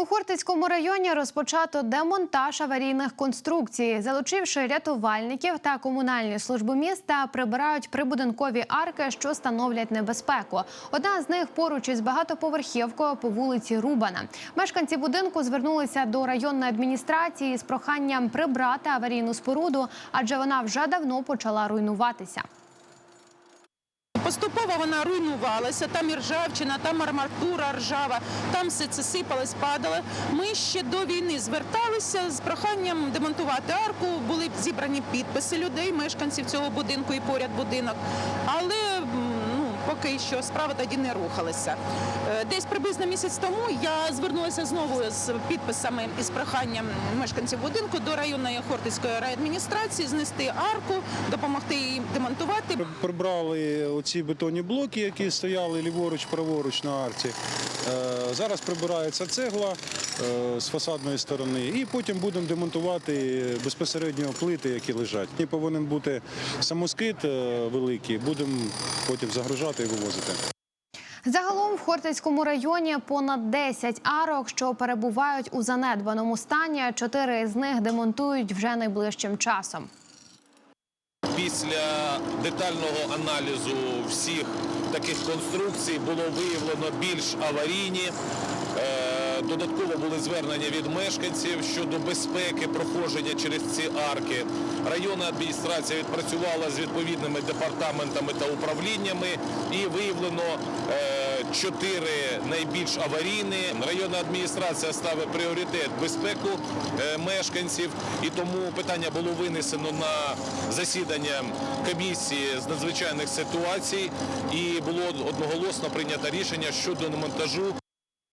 У Хортицькому районі розпочато демонтаж аварійних конструкцій. Залучивши рятувальників та комунальні служби міста, прибирають прибудинкові арки, що становлять небезпеку. Одна з них поруч із багатоповерхівкою по вулиці Рубана. Мешканці будинку звернулися до районної адміністрації з проханням прибрати аварійну споруду, адже вона вже давно почала руйнуватися. Поступово вона руйнувалася, там і ржавчина, там арматура ржава, там все це сипалось, падало. Ми ще до війни зверталися з проханням демонтувати арку. Були зібрані підписи людей, мешканців цього будинку і поряд будинок. Але поки що справа тоді не рухалася. Е, Десь приблизно місяць тому я звернулася знову з підписами і з проханням мешканців будинку до районної Хортицької райадміністрації знести арку, допомогти її демонтувати. При- Прибрали оці бетонні блоки, які стояли ліворуч, праворуч на арці. Е, Зараз прибирається цегла е, з фасадної сторони, і потім будемо демонтувати безпосередньо плити, які лежать. І повинен бути самоскид великий, будемо потім загружати і вивозити. Загалом в Хортицькому районі понад 10 арок, що перебувають у занедбаному стані. Чотири з них демонтують вже найближчим часом. Після детального аналізу всіх таких конструкцій було виявлено більш аварійні. Е, Додатково були звернення від мешканців щодо безпеки проходження через ці арки. Районна адміністрація відпрацювала з відповідними департаментами та управліннями і виявлено е, чотири найбільш аварійні. Районна адміністрація ставить пріоритет безпеку е, мешканців, і тому питання було винесено на засідання комісії з надзвичайних ситуацій, і було одноголосно прийнято рішення щодо демонтажу